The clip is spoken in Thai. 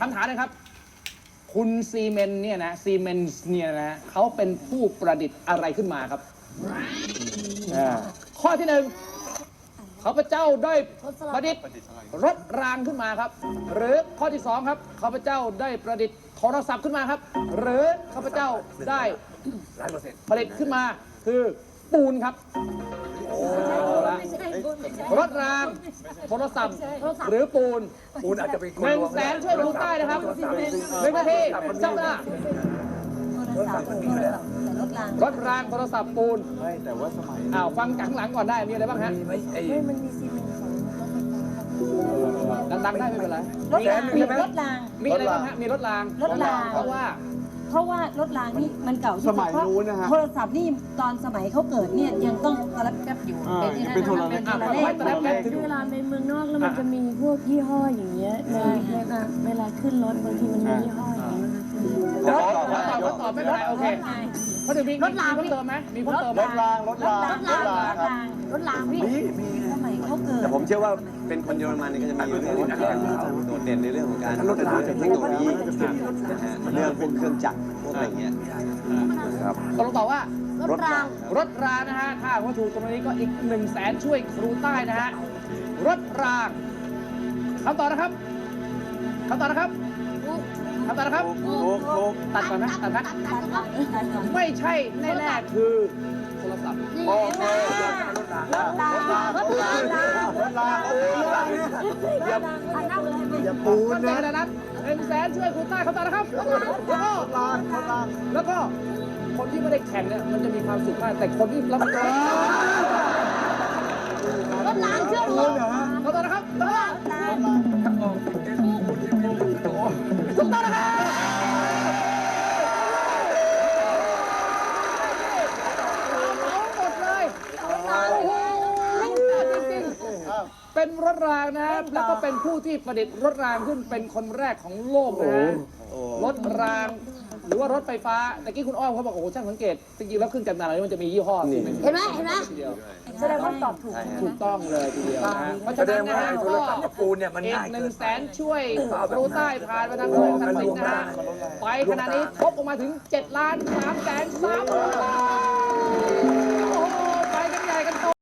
คำถามนะครับ คุณซีเมนต์เนี่ยนะซีเมนส์เนี่ยนะเขาเป็นผู้ประดิษฐ์อะไรขึ้นมาครับอ่าข้อที่หนึ่งเขาพเจ้าได้ประดิษฐ์รถรางขึ้นมาครับ หรือข้อที่สองครับข้าพเจ้าได้ประดิษฐ์โทรศัพท์ขึ้นมาครับ หรือข้าพเจ้าได้ผลิตขึ้นมาคือปูนครับ เอาละ รถรางโทรศัพท์หรือปูนปูนอาจจะเป็นคนหนึ่งรวมแสนช่วยดูใต้นะครับหนึ่งนาทีจับเวลาโทรศัพท์โทรศัพท์แต่รถรางรถรางโทรศัพท์ปูนไม่แต่ว่าสมัยอ้าวฟังจากข้างหลังก่อนได้มีอะไรบ้างฮะไม่ไอ้เฮ้ยมันมีซีเมนต์ของรถไฟฟ้าดังๆได้ไม่เป็นไรรถรางมีรถรางมีอะไรบ้างฮะมีรถรางรถรางเพราะว่า เพราะว่ารถรางนี่มันเก่าที่สุดเพราะโทรศัพท์นี่ตอนสมัยเขาเกิดเนี่ยยังต้องกระลับแก๊บอยู่เป็นโทรเลขอะโทรเอาเลไว้ขตอนแรกแป๊บถึงเวลาในเมืองนอกแล้วมันจะมีพวกยี่ห้ออย่างเงี้ยในในแบบเวลาขึ้นรถบางทีมันมียี่ห้ออย่างเงี้ยนะคะจะตอบว่าตอบว่าตอบไม่เป็นไรโอเคเพราะเดี๋ยวมีมีเพิ่มเติมไหมมีเพิ่มเติมไหม รถรางรถรางรถรางรถรางรถรางพี่ มีมีสมัย เขาเกิดแต่ผมเชื่อว่าเป็นคนเยอรมันนี่ก็จะมีเรื่องของการโดดเด่นในเรื่องของการพัฒนาเทคโนโลยีนะฮะเรื่องพวกเครื่องจักรพวกอะไรอย่างเงี้ยครับตกลงตอบว่ารถรางรถรางนะฮะถ้าว่าถูกตรงนี้ก็อีก1นึ่งแสนช่วยครูใต้นะฮะรถรางคำตอบนะครับคำตอบนะครับ คำตอบนะครับทุกทุกตัดก่อนนะตัดนะ ไม่ใช่แน่ๆคือโทรศัพท์โอเครถรางรถรางรถรางอย่าอย่าปูนก็เจนะอแล้วนั้นหนึ่งแสนช่วยครูใต้คำตอบนะครับ แล้วก็รถรางรถรางแล้วก็คนที่ไม่ได้แข่งเนี่ยมันจะมีความสุขมากแต่คนที่รับรางรถรางเชื่อหนูคำตอบนะครับแล้วก็ถูก เป็นรถรางนะ แล้วก็เป็นผู้ที่ประดิษฐ์รถรางขึ้นเป็นคนแรกของโลกนะฮะรถราง หรือว่ารถไฟฟ้าตะกี้คุณอ้อมเขาบอกโอ้โหช่างสังเกตจริงๆแล้วขึ้นกันนานแล้วมันจะมียี่ห้อที่เป็นเห็นไหมเห็นไหมทีเดียวแสดงว่าตอบถูกถูกต้องเลยทีเดียวนะฮะเพราะแสฉะดนั้งนนะว่าฮะไอ้โทก็รศัพท์กับปูนเนี่ยมันอีกง่ายหนึ่งแสนช่วยรู้ใต้ผ่านไปทางโลกทักษิณนะฮะไปขณะนี้ครบออกมาถึง 7 ล้าน3แสน3หมื่นบาท